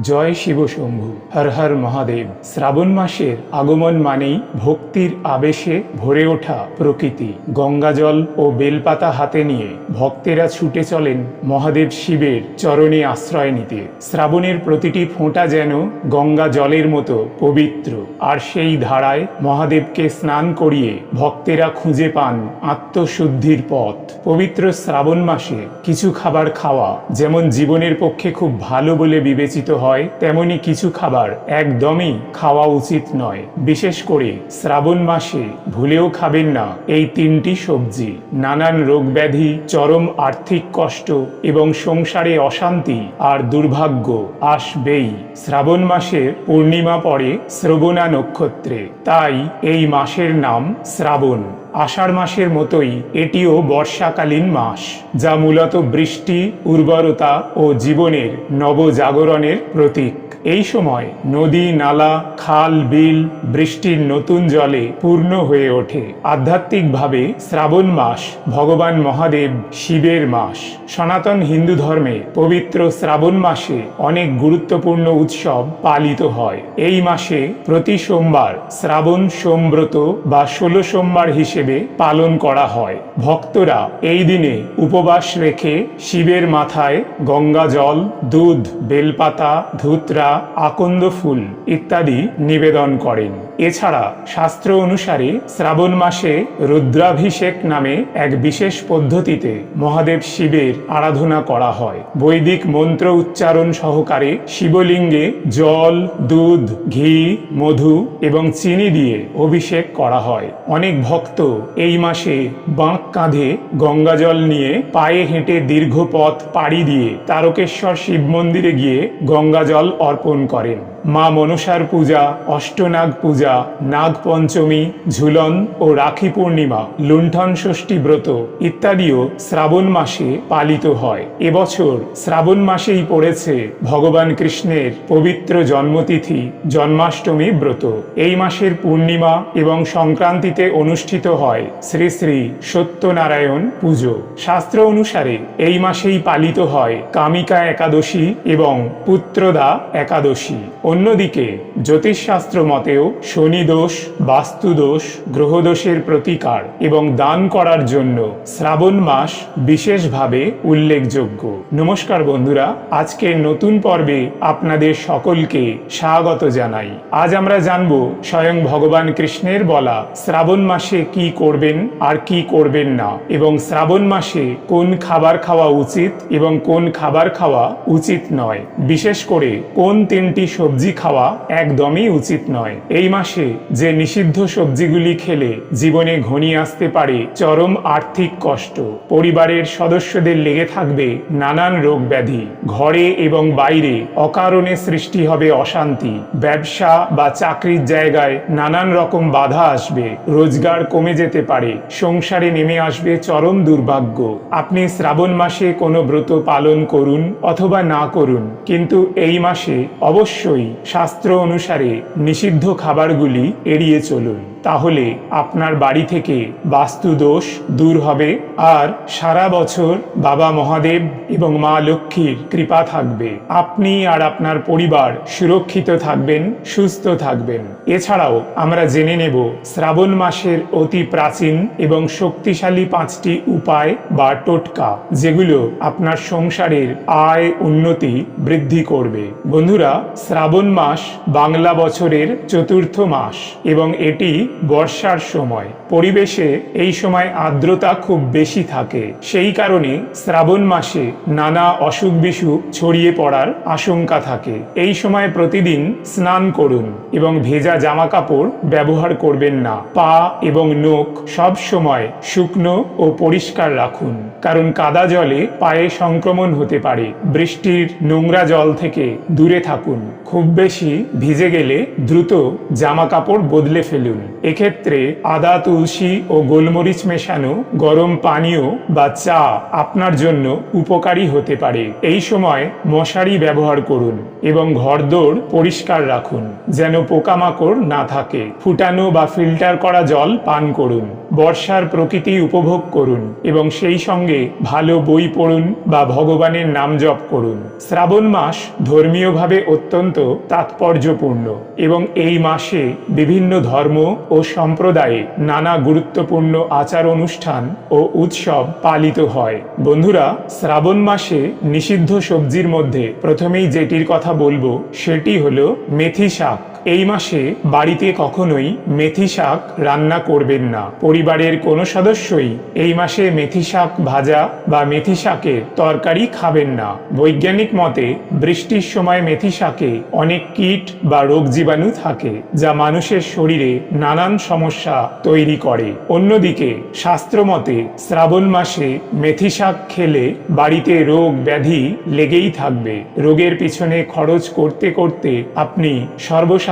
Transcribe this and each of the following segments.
জয় শিবশম্ভু হর হর মহাদেব। শ্রাবণ মাসের আগমন মানেই ভক্তির আবেশে ভরে ওঠা প্রকৃতি। গঙ্গাজল ও বেলপাতা হাতে নিয়ে ভক্তেরা ছুটে চলেন মহাদেব শিবের চরণে আশ্রয় নিতে। শ্রাবণের প্রতিটি ফোঁটা যেন গঙ্গা জলের মতো পবিত্র। আর সেই ধারায় মহাদেবকে স্নান করিয়ে ভক্তেরা খুঁজে পান আত্মশুদ্ধির পথ। পবিত্র শ্রাবণ মাসে কিছু খাবার খাওয়া যেমন জীবনের পক্ষে খুব ভালো বলে বিবেচিত হয়, তেমনি কিছু খাবার একদমই খাওয়া উচিত নয়। বিশেষ করে শ্রাবণ মাসে ভুলেও খাবেন না এই তিনটি সবজি। নানান রোগ ব্যাধি চরম আর্থিক কষ্ট এবং সংসারে অশান্তি আর দুর্ভাগ্য আসবেই। শ্রাবণ মাসের পূর্ণিমা পড়ে শ্রবণা নক্ষত্রে। তাই এই মাসের নাম শ্রাবণ। আষাঢ় মাসের মতোই এটিও বর্ষাকালীন মাস, যা মূলত বৃষ্টি, উর্বরতা ও জীবনের নবজাগরণের প্রতীক। এই সময় নদী, নালা, খাল, বিল, বৃষ্টির নতুন জলে পূর্ণ হয়ে ওঠে। আধ্যাত্মিকভাবে শ্রাবণ মাস ভগবান মহাদেব শিবের মাস। সনাতন হিন্দু ধর্মে পবিত্র শ্রাবণ মাসে অনেক গুরুত্বপূর্ণ উৎসব পালিত হয়। এই মাসে প্রতি সোমবার শ্রাবণ, সোমব্রত বা ষোলো সোমবার হিসেবে পালন করা হয়। ভক্তরা এই দিনে উপবাস রেখে শিবের মাথায় গঙ্গা জল, দুধ, বেলপাতা, ধুতরা, আকন্দ ফুল ইত্যাদি নিবেদন করেন। এছাড়া শাস্ত্র অনুসারে শ্রাবণ মাসে রুদ্রাভিষেক নামে এক বিশেষ পদ্ধতিতে মহাদেব শিবের আরাধনা করা হয়। বৈদিক মন্ত্র উচ্চারণ সহকারে শিবলিঙ্গে জল, দুধ, ঘি, মধু এবং চিনি দিয়ে অভিষেক করা হয়। অনেক ভক্ত এই মাসে বাঁক কাঁধে গঙ্গাজল নিয়ে পায়ে হেঁটে দীর্ঘ পথ পাড়ি দিয়ে তারকেশ্বর শিব মন্দিরে গিয়ে গঙ্গাজল অর্পণ করেন। মা মনসার পূজা, অষ্টনাগ পূজা, নাগ পঞ্চমী, ঝুলন ও রাখি পূর্ণিমা, লুণ্ঠন ষষ্ঠী ব্রত ইত্যাদিও শ্রাবণ মাসে পালিত হয়। এবছর শ্রাবণ মাসেই পড়েছে ভগবান কৃষ্ণের পবিত্র জন্মতিথি, জন্মাষ্টমী ব্রত। এই মাসের পূর্ণিমা এবং সংক্রান্তিতে অনুষ্ঠিত হয় শ্রী শ্রী সত্যনারায়ণ পুজো। শাস্ত্র অনুসারে এই মাসেই পালিত হয় কামিকা একাদশী এবং পুত্রদা একাদশী। অন্যদিকে, জ্যোতিষশাস্ত্র মতেও শনি দোষ, বাস্তু দোষ গ্রহদোষের প্রতিকার এবং দান করার জন্য শ্রাবণ মাস বিশেষভাবে উল্লেখযোগ্য। নমস্কার বন্ধুরা, আজকের নতুন পর্বে আপনাদের সকলকে স্বাগত জানাই। আজ আমরা জানব স্বয়ং ভগবান কৃষ্ণের বলা শ্রাবণ মাসে কি করবেন আর কি করবেন না এবং শ্রাবণ মাসে কোন খাবার খাওয়া উচিত এবং কোন খাবার খাওয়া উচিত নয়। বিশেষ করে কোন তিনটি সবজি খাওয়া একদমই উচিত নয়। এই মাসে যে নিষিদ্ধ সবজিগুলি খেলে জীবনে ঘনিয়ে আসতে পারে চরম আর্থিক কষ্ট। পরিবারের সদস্যদের লেগে থাকবে নানান রোগ ব্যাধি। ঘরে এবং বাইরে অকারণে সৃষ্টি হবে অশান্তি। ব্যবসা বা চাকরির জায়গায় নানান রকম বাধা আসবে। রোজগার কমে যেতে পারে। সংসারে নেমে আসবে চরম দুর্ভাগ্য। আপনি শ্রাবণ মাসে কোনো ব্রত পালন করুন অথবা না করুন। কিন্তু এই মাসে অবশ্যই শাস্ত্র অনুসারে নিষিদ্ধ খাবারগুলি এড়িয়ে চলুন। তাহলে আপনার বাড়ি থেকে বাস্তু দোষ দূর হবে আর সারা বছর বাবা মহাদেব এবং মা লক্ষ্মীর কৃপা থাকবে। আপনি আর আপনার পরিবার সুরক্ষিত থাকবেন, সুস্থ থাকবেন। এছাড়াও আমরা জেনে নেব শ্রাবণ মাসের অতি প্রাচীন এবং শক্তিশালী পাঁচটি উপায় বা টোটকা, যেগুলো আপনার সংসারের আয় উন্নতি বৃদ্ধি করবে। বন্ধুরা, শ্রাবণ মাস বাংলা বছরের চতুর্থ মাস এবং এটি বর্ষার সময়। পরিবেশে এই সময় আর্দ্রতা খুব বেশি থাকে। সেই কারণে শ্রাবণ মাসে নানা অসুখ বিসুখ ছড়িয়ে পড়ার আশঙ্কা থাকে। এই সময় প্রতিদিন স্নান করুন এবং ভেজা জামা কাপড় ব্যবহার করবেন না। পা এবং নখ সব সময় শুকনো ও পরিষ্কার রাখুন। কারণ কাদা জলে পায়ে সংক্রমণ হতে পারে। বৃষ্টির নোংরা জল থেকে দূরে থাকুন। খুব বেশি ভিজে গেলে দ্রুত জামা কাপড় বদলে ফেলুন। এক্ষেত্রে আদা, তুলসী ও গোলমরিচ মেশানো গরম পানীয় বা চা আপনার জন্য উপকারী হতে পারে। এই সময় মশারি ব্যবহার করুন এবং ঘরদোর পরিষ্কার রাখুন যেন পোকামাকড় না থাকে। ফুটানো বা ফিল্টার করা জল পান করুন। বর্ষার প্রকৃতি উপভোগ করুন এবং সেই সঙ্গে ভালো বই পড়ুন বা ভগবানের নাম জপ করুন। শ্রাবণ মাস ধর্মীয়ভাবে অত্যন্ত তাৎপর্যপূর্ণ এবং এই মাসে বিভিন্ন ধর্ম ও সম্প্রদায়ে নানা গুরুত্বপূর্ণ আচার অনুষ্ঠান ও উৎসব পালিত হয়। বন্ধুরা, শ্রাবণ মাসে নিষিদ্ধ সবজির মধ্যে প্রথমেই যেটির কথা বলব, সেটি হলো মেথি শাক। এই মাসে বাড়িতে কখনোই মেথি শাক রান্না করবেন না। পরিবারের কোনো সদস্যই এই মাসে মেথি শাক ভাজা বা মেথি শাকের তরকারি খাবেন না। বৈজ্ঞানিক মতে বৃষ্টির সময় মেথি শাকে অনেক কীট বা রোগ জীবাণু থাকে, যা মানুষের শরীরে নানান সমস্যা তৈরি করে। অন্যদিকে শাস্ত্রমতে শ্রাবণ মাসে মেথি শাক খেলে বাড়িতে রোগ ব্যাধি লেগেই থাকবে। রোগের পিছনে খরচ করতে করতে আপনি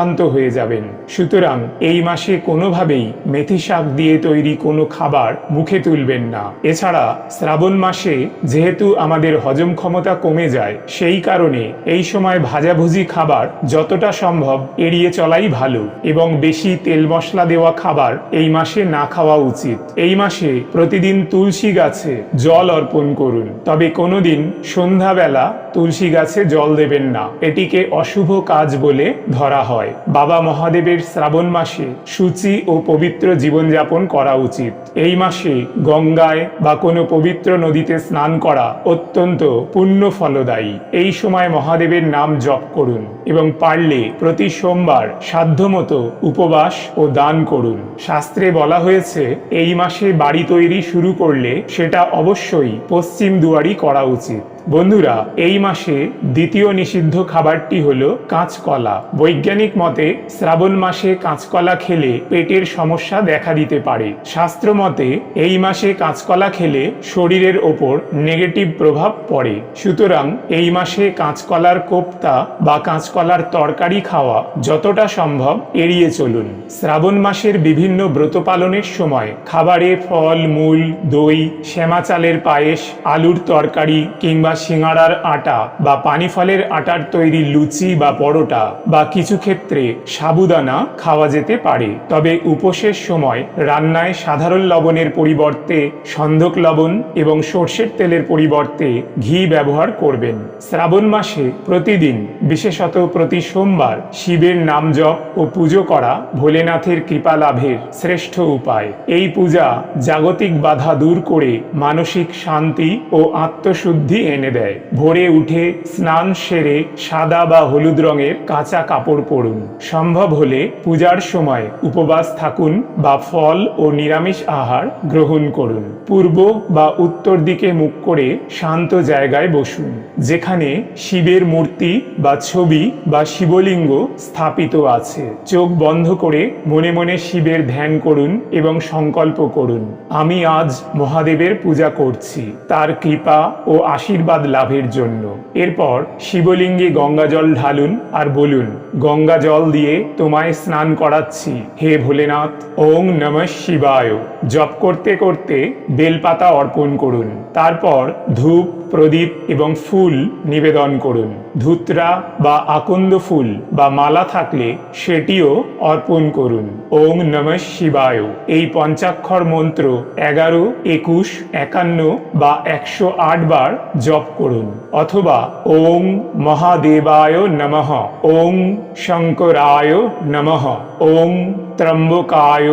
সর্বশান্ত হয়ে যাবেন। সুতরাং এই মাসে কোনোভাবেই মেথি শাক দিয়ে তৈরি কোনো খাবার মুখে তুলবেন না। এছাড়া শ্রাবণ মাসে যেহেতু আমাদের হজম ক্ষমতা কমে যায়, সেই কারণে এই সময় ভাজাভুজি খাবার যতটা সম্ভব এড়িয়ে চলাই ভালো এবং বেশি তেল মশলা দেওয়া খাবার এই মাসে না খাওয়া উচিত। এই মাসে প্রতিদিন তুলসী গাছে জল অর্পণ করুন। তবে কোনোদিন সন্ধ্যাবেলা তুলসী গাছে জল দেবেন না। এটিকে অশুভ কাজ বলে ধরা হয়। বাবা মহাদেবের শ্রাবণ মাসে সূচি ও পবিত্র জীবনযাপন করা উচিত। এই মাসে গঙ্গায় বা কোনো পবিত্র নদীতে স্নান করা অত্যন্ত পুণ্য ফলদায়ী এই সময় মহাদেবের নাম জপ করুন এবং পারলে প্রতি সোমবার সাধ্যমতো উপবাস ও দান করুন। শাস্ত্রে বলা হয়েছে, এই মাসে বাড়ি তৈরি শুরু করলে সেটা অবশ্যই পশ্চিম দুয়ারি করা উচিত। বন্ধুরা, এই মাসে দ্বিতীয় নিষিদ্ধ খাবারটি হলো কাঁচকলা। বৈজ্ঞানিক মতে, শ্রাবণ মাসে কাঁচকলা খেলে পেটের সমস্যা দেখা দিতে পারে। শাস্ত্র মতে, এই মাসে কাঁচকলা খেলে শরীরের ওপর নেগেটিভ প্রভাব পড়ে। সুতরাং এই মাসে কাঁচকলার কোপ্তা বা কাঁচকলার তরকারি খাওয়া যতটা সম্ভব এড়িয়ে চলুন। শ্রাবণ মাসের বিভিন্ন ব্রত পালনের সময় খাবারে ফল, মূল, দই, শ্যামা চালের পায়েস, আলুর তরকারি কিংবা সিঙাড়ার আটা বা পানি ফলের আটার তৈরি লুচি বা পরোটা বা কিছু ক্ষেত্রে সাবুদানা খাওয়া যেতে পারে। তবে উপোসের সময় রান্নায় সাধারণ লবণের পরিবর্তে সন্ধক লবণ এবং সর্ষের তেলের পরিবর্তে ঘি ব্যবহার করবেন। শ্রাবণ মাসে প্রতিদিন, বিশেষত প্রতি সোমবার, শিবের নাম জপ ও পুজো করা ভোলেনাথের কৃপা লাভের শ্রেষ্ঠ উপায়। এই পূজা জাগতিক বাধা দূর করে মানসিক শান্তি ও আত্মশুদ্ধি এনে দেয়। ভোরে উঠে স্নান সেরে সাদা বা হলুদ রঙের কাঁচা কাপড় পরুন। সম্ভব হলে পূজার সময় উপবাস থাকুন বা ফল ও নিরামিষ আহার গ্রহণ করুন। পূর্ব বা উত্তর দিকে মুখ করে শান্ত জায়গায় বসুন, যেখানে শিবের মূর্তি বা ছবি বা শিবলিঙ্গ স্থাপিত আছে। চোখ বন্ধ করে মনে মনে শিবের ধ্যান করুন এবং সংকল্প করুন, আমি আজ মহাদেবের পূজা করছি। তার কৃপা ও আশীর্বাদ লাভের জন্য। এরপর শিবলিঙ্গে গঙ্গা জল ঢালুন আর বলুন গঙ্গা জল দিয়ে তোমায় স্নান করাচ্ছি। হে ভোলেনাথ, ওং নম শিবায়। জপ করতে করতে বেলপাতা অর্পণ করুন। তারপর ধূপ প্রদীপ এবং ফুল নিবেদন করুন। ধুতরা বা আকন্দ ফুল বা মালা থাকলে সেটিও অর্পণ করুন। ওং নম শিবায়। এই পঞ্চাক্ষর মন্ত্র এগারো, একুশ, একান্ন বা একশো আট বার জপ করুন। অথবা ওং মহাদেবায় নমঃ, ওং শঙ্করায় নমঃ, ওং ত্রম্বকায়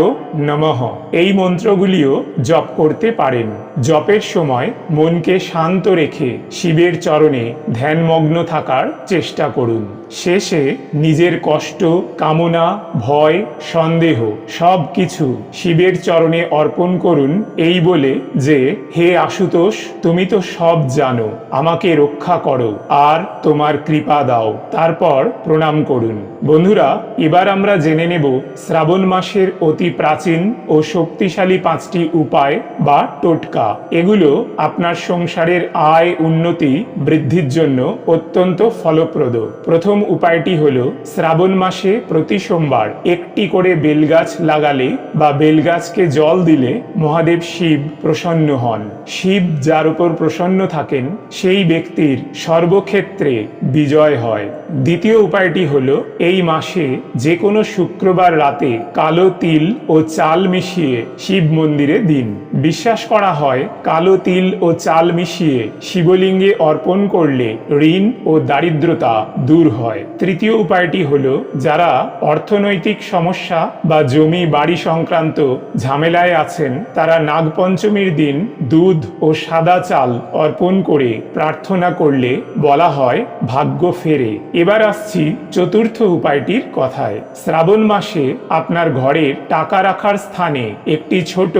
নমঃ। এই মন্ত্রগুলিও জপ করতে পারেন। জপের সময় মনকে শান্ত রেখে শিবের চরণে ধ্যানমগ্ন থাকার চেষ্টা করুন। শেষে নিজের কষ্ট, কামনা, ভয়, সন্দেহ সব কিছু শিবের চরণে অর্পণ করুন। এই বলে যে, হে আশুতোষ, তুমি তো সব জানো, আমাকে রক্ষা করো আর তোমার কৃপা দাও। তারপর প্রণাম করুন। বন্ধুরা, এবার আমরা জেনে নেব শ্রাবণ মাসের অতি প্রাচীন ও শক্তিশালী পাঁচটি উপায় বা টোটকা। এগুলো আপনার সংসারের আয় উন্নতি বৃদ্ধির জন্য অত্যন্ত ফলপ্রদ। প্রথম উপায়টি হল শ্রাবণ মাসে প্রতি সোমবার একটি করে বেলগাছ লাগালে বা বেলগাছকে জল দিলে মহাদেব শিব প্রসন্ন হন। শিব যার উপর প্রসন্ন থাকেন, সেই ব্যক্তির সর্বক্ষেত্রে বিজয় হয়। দ্বিতীয় উপায়টি হলো, এই মাসে যে কোনো শুক্রবার রাতে কালো তিল ও চাল মিশিয়ে শিব মন্দিরে দিন। বিশ্বাস করা হয়, কালো তিল ও চাল মিশিয়ে শিবলিঙ্গে অর্পণ করলে ঋণ ও দারিদ্রতা দূর হয়। তৃতীয় উপায়টি হলো, যারা অর্থনৈতিক সমস্যা বা জমি বাড়ি সংক্রান্ত ঝামেলায় আছেন, তারা নাগপঞ্চমীর দিন দুধ ও সাদা চাল অর্পণ করে প্রার্থনা করলে বলা হয়, ভাগ্য ফেরে। এবার আসছি চতুর্থ উপায়টির কথায়। শ্রাবণ মাসে আপনার ঘরের টাকা রাখার স্থানে একটি ছোট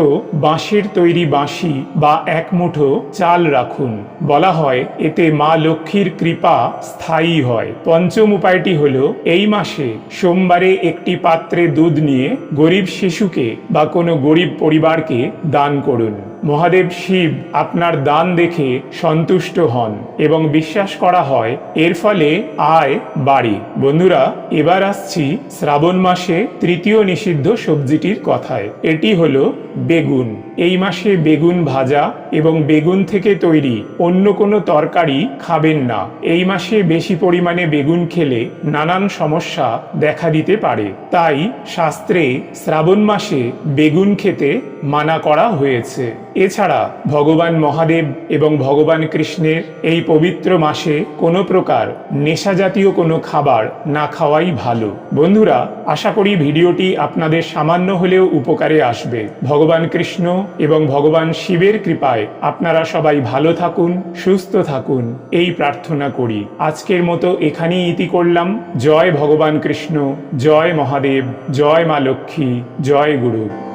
বাঁশের তৈরি বাঁশি বা এক মুঠো চাল রাখুন। বলা হয়, এতে মা লক্ষ্মীর কৃপা স্থায়ী হয়। পঞ্চম উপায়টি হল, এই মাসে সোমবারে একটি পাত্রে দুধ নিয়ে গরিব শিশুকে বা কোনো গরিব পরিবারকে দান করুন। মহাদেব শিব আপনার দান দেখে সন্তুষ্ট হন এবং বিশ্বাস করা হয়, এর ফলে আয় বাড়ি। বন্ধুরা, এবার আসছি শ্রাবণ মাসে তৃতীয় নিষিদ্ধ সবজিটির কথায়। এটি হলো বেগুন। এই মাসে বেগুন ভাজা এবং বেগুন থেকে তৈরি অন্য কোনো তরকারি খাবেন না। এই মাসে বেশি পরিমাণে বেগুন খেলে নানান সমস্যা দেখা দিতে পারে। তাই শাস্ত্রে শ্রাবণ মাসে বেগুন খেতে মানা করা হয়েছে। এছাড়া ভগবান মহাদেব এবং ভগবান কৃষ্ণের এই পবিত্র মাসে কোনো প্রকার নেশা জাতীয় কোনো খাবার না খাওয়াই ভালো। বন্ধুরা আশা করি ভিডিওটি আপনাদের সামান্য হলেও উপকারে আসবে। ভগবান কৃষ্ণ এবং ভগবান শিবের কৃপায় আপনারা সবাই ভালো থাকুন, সুস্থ থাকুন, এই প্রার্থনা করি। আজকের মতো এখানেই ইতি করলাম। জয় ভগবান কৃষ্ণ, জয় মহাদেব, জয় মা লক্ষ্মী, জয় গুরু।